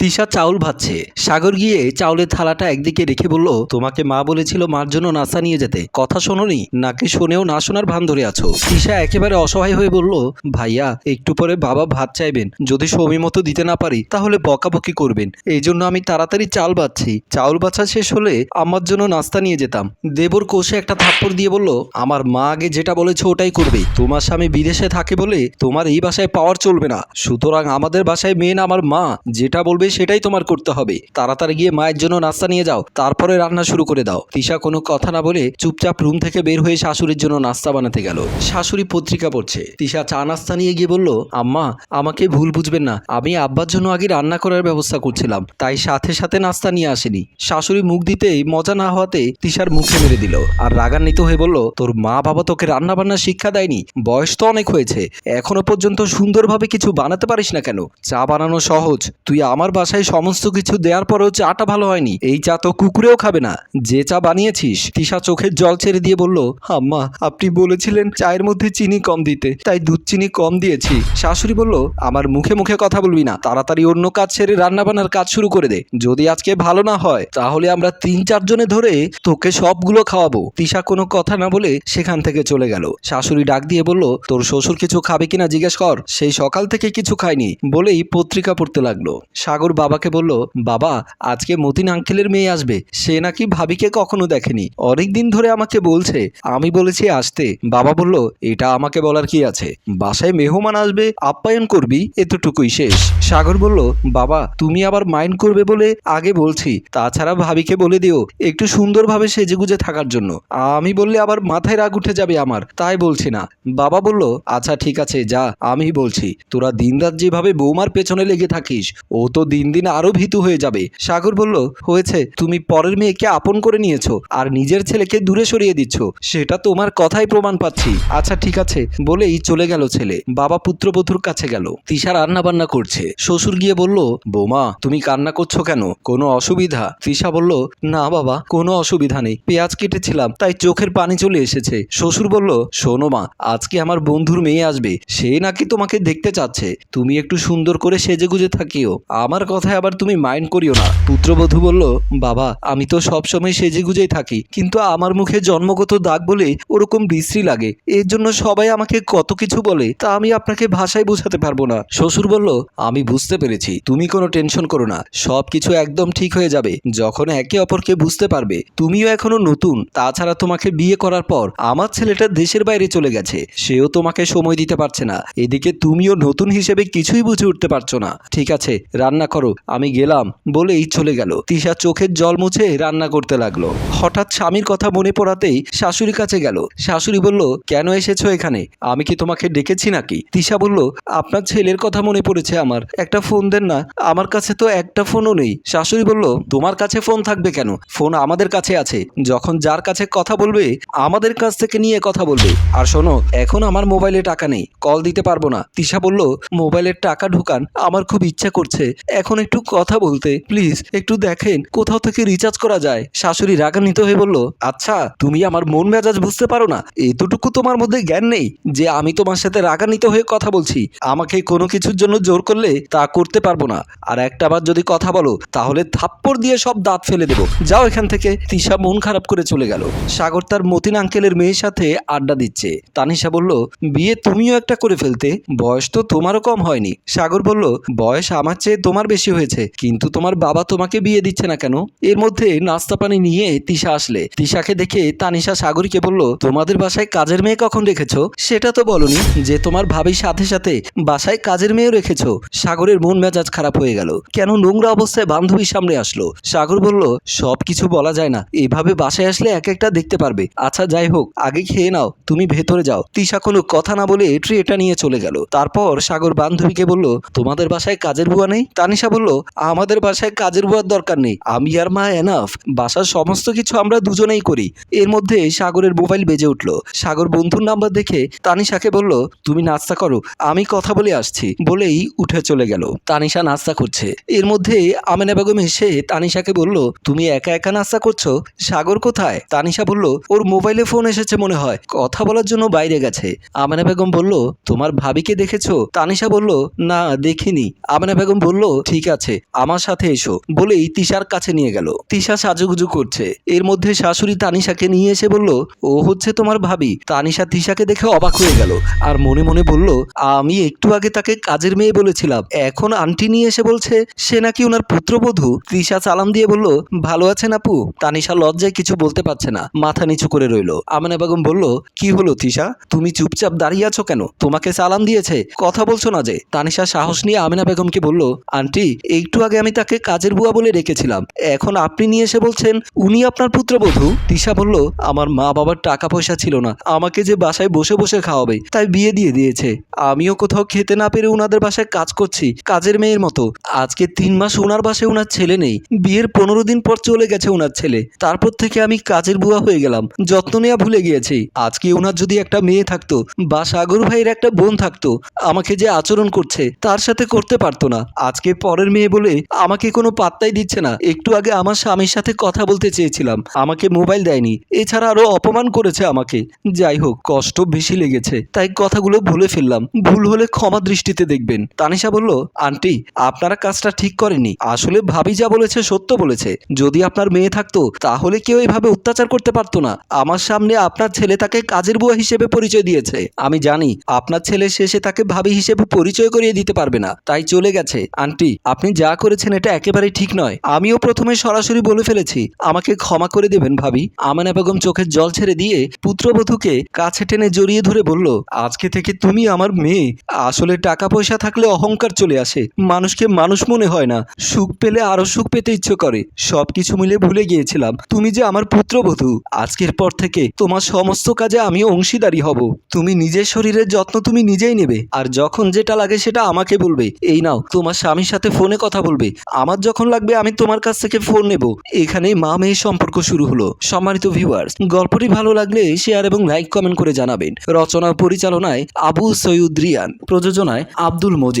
তিশা চাউল ভাজছে। সাগর গিয়ে চাউলের থালাটা একদিকে রেখে বলল, তোমাকে মা বলেছিল মার জন্য নাস্তা নিয়ে যেতে। কথা শোনোনি? নাকি শোনেও না শোনার ভান ধরে আছো? তিশা একেবারে অসহায় হয়ে বলল, ভাইয়া, একটু পরে বাবা ভাত চাইবেন। যদি সময় মতো দিতে না পারি, তাহলে বকাবকি করবেন। এই জন্য আমি তাড়াতাড়ি চাল বাচ্ছি চাউল বাছা শেষ হলে আমার জন্য নাস্তা নিয়ে যেতাম। দেবর কোষে একটা থাপ্পড় দিয়ে বলল, আমার মা আগে যেটা বলেছে ওটাই করবে। তোমার স্বামী বিদেশে থাকে বলে তোমার এই বাসায় পাওয়ার চলবে না। সুতরাং আমাদের বাসায় মেন আমার মা। যেটা বলবে সেটাই তোমার করতে হবে। তাড়াতাড়ি গিয়ে মায়ের জন্য নাস্তা নিয়ে যাও, তারপরে রান্না শুরু করে দাও। তিশা কোনো কথা না বলে চুপচাপ রুম থেকে বের হয়ে শাশুড়ির জন্য নাস্তা বানাতে গেল। শাশুড়ি পত্রিকা পড়ছে। তিশা চা নাস্তা নিয়ে গিয়ে বলল, আম্মা, আমাকে ভুল বুঝবেন না। আমি আব্বার জন্য আগে রান্না করার ব্যবস্থা করছিলাম, তাই সাথে সাথে নাস্তা নিয়ে আসেনি। শাশুড়ি মুখ দিতেই মজা না হওয়াতে তিশার মুখে মেরে দিল আর রাগান্বিত হয়ে বলল, তোর মা বাবা তোকে রান্না বান্নার শিক্ষা দেয়নি, বয়স তো অনেক হয়েছে। এখনও পর্যন্ত সুন্দরভাবে কিছু বানাতে পারিস না কেন? চা বানানো সহজ। তুই আমার বাসায় সমস্ত কিছু দেওয়ার পরেও চাটা ভালো হয়নি। এই চা তো কুকুরেও খাবে না। যে চা বানিয়েছিস, তিশা চোখের জল ছেড়ে দিয়ে বলল আম্মা আপনি বলেছিলেন চায়ের মধ্যে চিনি কম দিতে, তাই দুধ চিনি কম দিয়েছি। শাশুড়ি বলল, আমার মুখে মুখে কথা বলবি না। তাড়াতাড়ি অন্য কাজ ছেড়ে রান্না বান্নার কাজ শুরু করে দে। যদি আজকে ভালো না হয়, তাহলে আমরা তিন চারজনে ধরে তোকে সবগুলো খাওয়াবো। তিশা কোনো কথা না বলে সেখান থেকে চলে গেল। শাশুড়ি ডাক দিয়ে বলল, তোর শ্বশুর কিছু খাবে কিনা জিজ্ঞেস কর। সেই সকাল থেকে কিছু খায়নি। বলেই পত্রিকা পড়তে লাগল। সাগর বাবাকে বলল, বাবা, আজকে মতিন আঙ্কেলের মেয়ে আসবে। সে নাকি ভাবিকে কখনো দেখেনি। অনেক দিন ধরে আমাকে বলছে, আমি বলেছি আসতে। বাবা বলল, এটা আমাকে বলার কি আছে? বাসায় মেহমান আসবে, আপ্যায়ন করবি, এতটুকুই শেষ। সাগর বলল, বাবা, তুমি আবার মাইন্ড করবে বলে আগে বলছি। তাছাড়া ভাবিকে বলে দিও, একটু সুন্দরভাবে সেজেগুজে থাকার জন্য। আমি বললে আবার মাথায় রাগ উঠে যাবে আমার, তাই বলছি না। বাবা বলল আচ্ছা ঠিক আছে, যা আমি বলছি। তোরা দিনরাত যেভাবে বৌমার পেছনে লেগে থাকিস, ও তো দিন দিন আরও ভীতু হয়ে যাবে। সাগর বলল, হয়েছে, তুমি পরের মেয়েকে আপন করে নিয়েছো আর নিজের ছেলেকে দূরে সরিয়ে দিচ্ছ। সেটা তোমার কথাই প্রমাণ পাচ্ছি। আচ্ছা ঠিক আছে। বলেই চলে গেল ছেলে। বাবা পুত্রবধূর কাছে গেল। তিশা রান্না বান্না করছে। শ্বশুর গিয়ে বলল, বোমা, তুমি কান্না করছ কেন? কোনো অসুবিধা? তিশা বলল, না বাবা, কোনো অসুবিধা নেই। পেঁয়াজ কেটেছিলাম, তাই চোখের পানি চলে এসেছে। শ্বশুর বলল, শোনো মা, আজকে আমার বন্ধুর মেয়ে আসবে। সে নাকি তোমাকে দেখতে চাচ্ছে। তুমি একটু সুন্দর করে সেজে গুজে থাকিও। আমার কথায় আবার তুমি মাইন্ড করিও না। পুত্রবধূ বলল, বাবা, আমি তো সবসময় সেজে গুজেই থাকি, কিন্তু আমার মুখে জন্মগত দাগ বলে ওরকম বিশ্রী লাগে। এর জন্য সবাই আমাকে কত কিছু বলে, তা আমি আপনাকে ভাষায় বোঝাতে পারব না। শ্বশুর বলল, আমি বুঝতে পেরেছি, তুমি কোনো টেনশন করো না সব কিছু একদম ঠিক হয়ে যাবে। যখন একে অপরকে বুঝতে পারবে, তুমিও এখনও নতুন, তাছাড়া তোমাকে বিয়ে করার পর আমার ছেলেটা দেশের বাইরে চলে গেছে, সেও তোমাকে সময় দিতে পারছে না। এদিকে তুমিও নতুন হিসেবে কিছুই বুঝে উঠতে পারছ না। ঠিক আছে, রান্না করো, আমি গেলাম বলেই চলে গেল। তিশা চোখের জল মুছে রান্না করতে লাগল। হঠাৎ স্বামীর কথা মনে পড়াতেই শাশুড়ির কাছে গেল। শাশুড়ি বলল, কেন এসেছ এখানে? আমি কি তোমাকে ডেকেছি নাকি? তিশা বলল, আপনার ছেলের কথা মনে পড়েছে আমার। একটা ফোন দেন না, আমার কাছে তো একটা ফোনও নেই। শাশুড়ি বলল, তোমার কাছে ফোন থাকবে কেন? ফোন আমাদের কাছে আছে। যখন যার কাছে কথা বলবে, আমাদের কাছ থেকে নিয়ে কথা বলবে। আর শোনো, এখন আমার মোবাইলে টাকা নেই, কল দিতে পারব না। তিশা বলল, মোবাইলের টাকা ঢুকান, আমার খুব ইচ্ছা করছে। এখন একটু কথা বলতে। প্লিজ, একটু দেখেন, কোথাও থেকে রিচার্জ করা যায়। শাশুড়ি রাগান্বিত হয়ে বলল আচ্ছা তুমি আমার মন মেজাজ বুঝতে পারো না। এতটুকু তোমার মধ্যে জ্ঞান নেই যে আমি তোমার সাথে রাগান্বিত হয়ে কথা বলছি। আমাকে কোনো কিছুর জন্য জোর করলে তা করতে পারব না। আর একটা বার যদি কথা বলো, তাহলে থাপ্পড় দিয়ে সব দাঁত ফেলে দেবো। যাও এখান থেকে। তিশা মন খারাপ করে চলে গেল। সাগর তার মতিন আঙ্কেলের মেয়ের সাথে আড্ডা দিচ্ছে। তানিশা বলল, বিয়ে তুমিও একটা করে ফেলতে। বয়স তো তোমারও কম হয়নি। সাগর বলল, বয়স আমার চেয়ে তোমার বেশি হয়েছে। কিন্তু তোমার বাবা তোমাকে বিয়ে দিচ্ছে না কেন? এর মধ্যে নাস্তা পানি নিয়ে তিশা আসলে। তিশাকে দেখে তানিশা সাগরীকে বলল, তোমাদের বাসায় কাজের মেয়ে কখন রেখেছো? সেটা তো বলনি, যে তোমার ভাবির সাথে সাথে বাসায় কাজের মেয়েও রেখেছো। সাগরের মন মেজাজ খারাপ হয়ে গেল। কেন নোংরা অবস্থায় বান্ধবীর সামনে আসলো? সাগর বলল সব কিছু বলা যায় না। এভাবে বাসায় আসলে এক একটা দেখতে পারবে। আচ্ছা যাই হোক, আগে খেয়ে নাও। তুমি ভেতরে যাও। তিশা কোনো কথা না বলে ট্রেটা নিয়ে চলে গেল। তারপর সাগর বান্ধবীকে বলল, তোমাদের বাসায় কাজের বুয়া নেই? তানিশা বলল, আমাদের বাসায় কাজের বুয়ার দরকার নেই। আমি আর মা এনাফ বাসার সমস্ত কিছু আমরা দুজনেই করি। এর মধ্যে সাগরের মোবাইল বেজে উঠল। সাগর বন্ধুর নাম্বার দেখে তানিশাকে বলল, তুমি নাস্তা করো, আমি কথা বলে আসছি। বলেই উঠে চলে গেল। তানিশা নাস্তা করছে। এর মধ্যে আমেনা বেগম এসে তানিশাকে বলল, তুমি একা একা নাস্তা করছ? সাগর কোথায়? তানিশা বলল, ওর মোবাইলে ফোন এসেছে মনে হয়। কথা বলার জন্য বাইরে গেছে। আমেনা বেগম বলল, তোমার ভাবিকে দেখেছ? তানিশা বলল, না, দেখিনি। আমেনা বেগম বলল ঠিক আছে, আমার সাথে এসো, বলেই তিশার কাছে নিয়ে গেল। তিশা সাজুগুজু করছে। এর মধ্যে শাশুড়ি তানিশাকে নিয়ে এসে বলল, ও হচ্ছে তোমার ভাবি। তানিশা তিশাকে দেখে অবাক হয়ে গেল আর মনে মনে বলল, আমি একটু আগে তাকে কাজের মেয়ে বলেছিলাম। এখন আন্টি নিয়ে এসে বলছে, সে নাকি ওনার পুত্রবধূ। তিশা সালাম দিয়ে বলল, ভালো আছেন আপু? তানিশা লজ্জায় কিছু বলতে পারছে না, মাথা নিচু করে রইল। আমেনা বেগম বলল, কি হলো তিশা? তুমি চুপচাপ দাঁড়িয়ে আছো কেন? তোমাকে সালাম দিয়েছে, কথা বলছো না যে? তানিশা সাহস নিয়ে আমেনা বেগমকে বলল, আন্টি একটু আগে আমি তাকে কাজের বুয়া বলে রেখেছিলাম। এখন আপনি নিয়ে এসে বলছেন, উনি আপনার পুত্রবধূ? তিশা বলল, আমার মা বাবার টাকা পয়সা ছিল না। আমাকে যে বাসায় বসে বসে খাওয়াবে, তাই বিয়ে দিয়ে দিয়েছে। আমিও কোথাও খেতে না পেরে উনাদের বাসায় কাজ করছি, কাজের মেয়ের মতো। আজকে তিন মাস ওনার বাসায় ওনার ছেলে নেই। বিয়ের পনেরো দিন পর চলে গেছে ওনার ছেলে। তারপর থেকে আমি কাজের বুয়া হয়ে গেলাম। যত্ন নেওয়া ভুলে গিয়েছি। আজকে ওনার যদি একটা মেয়ে থাকতো বা সাগর ভাইয়ের একটা বোন থাকতো, আমাকে যে আচরণ করছে, তার সাথে করতে পারতো না। আজকে পরের মেয়ে বলে আমাকে কোনো পাত্তাই দিচ্ছে না। একটু আগে আমার স্বামীর সাথে কথা বলতে চেয়েছিলাম। আমাকে মোবাইল দেয়নি। এছাড়া আরও অপমান করেছে আমাকে। যাই হোক, কষ্ট বেশি লেগেছে। তাই কথাগুলো ভুলে ফেললাম। ভুল হলে ক্ষমা দৃষ্টিতে দেখবেন। তানিশা বলল, আন্টি, আপনারা কাজটা ঠিক করেনি আসলে ভাবি যা বলেছে, সত্য বলেছে। যদি আপনার মেয়ে থাকতো, তাহলে কেউ এভাবে অত্যাচার করতে পারতো না। আমার সামনে আপনার ছেলে তাকে কাজের বুয়া হিসেবে পরিচয় দিয়েছে। আমি জানি, আপনার ছেলে শেষে তাকে ভাবি হিসেবে পরিচয় করিয়ে দিতে পারবে না। তাই চলে গেছে। আন্টি আপনি যা করেছেন এটা একেবারেই ঠিক নয়। আমিও প্রথমে সরাসরি বলে ফেলেছি, আমাকে ক্ষমা করে দেবেন ভাবি। আমেনা বেগম চোখের জল ছেড়ে দিয়ে পুত্রবধূকে কাছে টেনে জড়িয়ে ধরে বলল, আজকে থেকে তুমি আমার মেয়ে। আসলে টাকা পয়সা থাকলে অহংকার চলে আসে। মানুষকে মানুষ মনে হয় না। সুখ পেলে আরও সুখ পেতে ইচ্ছে করে। সবকিছু মিলে ভুলে গিয়েছিলাম। তুমি যে আমার পুত্রবধূ, আজকের পর থেকে তোমার সমস্ত কাজে আমি অংশীদারি হব। তুমি নিজের শরীরের যত্ন তুমি নিজেই নেবে। আর যখন যেটা লাগে সেটা আমাকে বলবে। এই নাও, তোমার স্বামীর সাথে ফোনে কথা বলবে। আমার যখন লাগবে, আমি তোমার কাছ থেকে ফোন নেব। এখানেই মা মেয়ে সম্পর্ক শুরু হলো। সম্মানিত ভিউয়ার্স গল্পটি ভালো লাগলে শেয়ার এবং লাইক কমেন্ট করে জানাবেন। রচনা পরিচালনায় আবু সৈয়ুদ রিয়ান, প্রযোজনায় আব্দুল মজিদ।